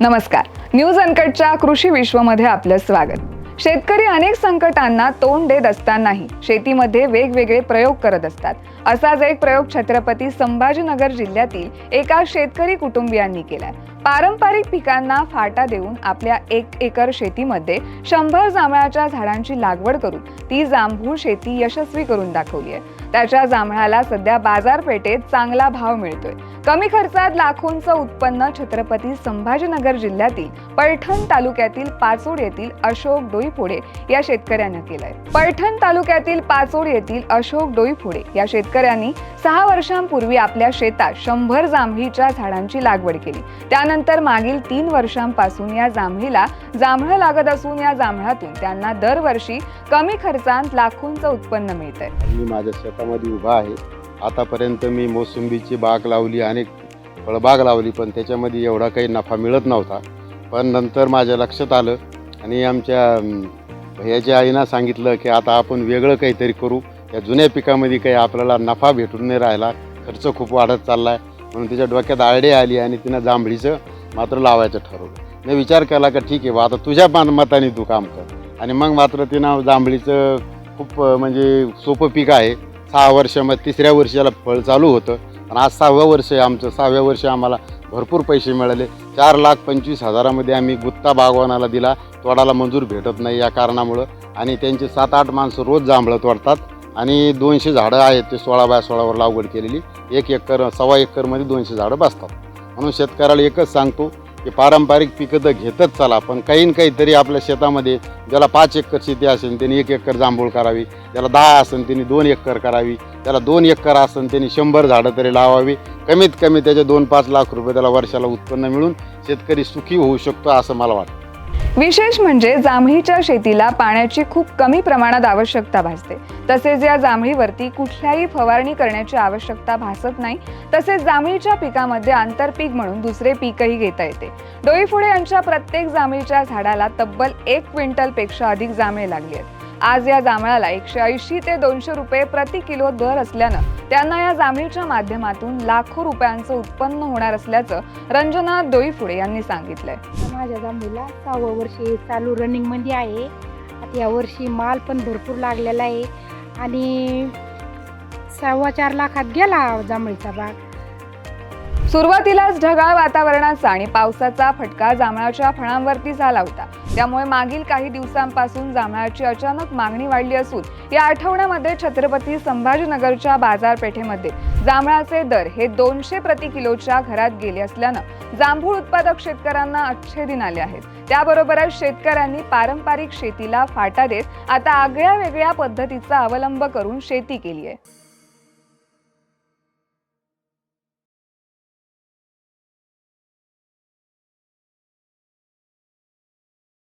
नमस्कार. न्यूज अनकटच्या कृषी विश्वमध्ये आपलं स्वागत. शेतकरी अनेक संकटांना तोंड देत असतानाही शेतीमध्ये वेगवेगळे प्रयोग करत असतात. असाच एक प्रयोग छत्रपती संभाजीनगर जिल्ह्यातील एका शेतकरी कुटुंबियांनी केलाय. पारंपरिक पिकांना फाटा देऊन आपल्या एक एकर शेतीमध्ये शंभर जांभळाच्या झाडांची लागवड करून ती जांभूळ शेती यशस्वी करून दाखवली आहे. त्याच्या जांभळाला सध्या बाजारपेठेत चांगला भाव मिळतोय. कमी खर्चात लाखोंचं उत्पन्न छत्रपती संभाजीनगर जिल्ह्यातील पैठण तालुक्यातील पाचोड येथील अशोक डोईफोडे या शेतकऱ्यानं केलंय. पैठण तालुक्यातील पाचोड येथील अशोक डोईफोडे या शेतकऱ्यांनी सहा वर्षांपूर्वी आपल्या शेतात शंभर जांभळीच्या झाडांची लागवड केली. त्यानंतर मागील तीन वर्षांपासून या जांभळीला जांभळं लागत असून या जांभळातून त्यांना दरवर्षी कमी खर्चात लाखोंचं उत्पन्न मिळतंय. मी माझ्या शेतामध्ये उभा आहे. आतापर्यंत मी मोसंबीची बाग लावली अनेक फळबाग लावली पण त्याच्यामध्ये एवढा काही नफा मिळत नव्हता. पण नंतर माझ्या लक्षात आलं आणि आमच्या भैयाच्या आईनं सांगितलं की आता आपण वेगळं काहीतरी करू. या जुन्या पिकामध्ये काही आपल्याला नफा भेटून नाही राहिला खर्च खूप वाढत चालला आहे म्हणून तिच्या डोक्यात आळडी आली आणि तिनं जांभळीचं मात्र लावायचं ठरवलं. मी विचार केला का ठीक आहे बा आता तुझ्या मान- मताने तू काम कर. आणि मग मात्र तिनं जांभळीचं खूप म्हणजे सोपं पीक आहे. सहा वर्षामध्ये तिसऱ्या वर्षी याला फळ चालू होतं. आणि आज सहाव्या वर्ष आहे आमचं सहाव्या वर्षी आम्हाला भरपूर पैसे मिळाले. चार लाख पंचवीस हजारामध्ये आम्ही गुत्ता बागवानाला दिला. तोडाला मंजूर भेटत नाही या कारणामुळं. आणि त्यांचे सात आठ माणसं रोज जांभळं तोडतात. आणि दोनशे झाडं आहेत ते सोळा बाय सोळावर लागवड केलेली. एक एकर सव्वा एकरमध्ये दोनशे झाडं बसतात. म्हणून शेतकऱ्याला एकच सांगतो की पारंपरिक पिकं तर घेतच चला पण काही ना काहीतरी आपल्या शेतामध्ये ज्याला पाच एकर शेती असेल त्यांनी एक एकर जांभूळ करावी ज्याला दहा असेल त्यांनी दोन एकर करावी त्याला दोन एकर असेल त्यांनी शंभर झाडं तरी लावावी. कमीत कमी त्याचे दोन पाच लाख रुपये त्याला वर्षाला उत्पन्न मिळून शेतकरी सुखी होऊ शकतो असं मला वाटतं. विशेष म्हणजे जांभळीच्या शेतीला पाण्याची खूप कमी प्रमाणात आवश्यकता भासते. तसेच या जांभळीवरती कुठल्याही फवारणी करण्याची आवश्यकता भासत नाही. तसेच जांभळीच्या पिकामध्ये आंतरपीक म्हणून दुसरे पीकही घेता येते. डोईफुडे यांच्या प्रत्येक जांभळीच्या झाडाला तब्बल एक क्विंटलपेक्षा अधिक जांभळे लागली आहेत. आज या जांभळाला एकशे ऐंशी ते दोनशे रुपये प्रति किलो दर असल्यानं त्यांना या जांभळीच्या माध्यमातून लाखो रुपयांचं उत्पन्न होणार असल्याचं रंजना दोईफुडे यांनी सांगितलंय. माझ्या जांभळीला सहावं वर्षी चालू रनिंगमध्ये आहे. आता या वर्षी माल पण भरपूर लागलेला आहे. आणि सव्वा चार लाखात गेला जांभळीचा बाग. सुरुवातीलाच ढगाळ वातावरणाचा आणि पावसाचा फटका जांभळाच्या फळांवरती झाला होता. त्यामुळे मागील काही दिवसांपासून जांभळाची अचानक मागणी वाढली असून या आठवड्यामध्ये छत्रपती संभाजीनगरच्या बाजारपेठेमध्ये जांभळाचे दर हे दोनशे प्रति किलोच्या घरात गेले असल्यानं जांभूळ उत्पादक शेतकऱ्यांना अच्छे दिन आले आहेत त्याबरोबरच शेतकऱ्यांनी पारंपरिक शेतीला फाटा देत आता आगळ्या वेगळ्या पद्धतीचा अवलंब करून शेती केली आहे.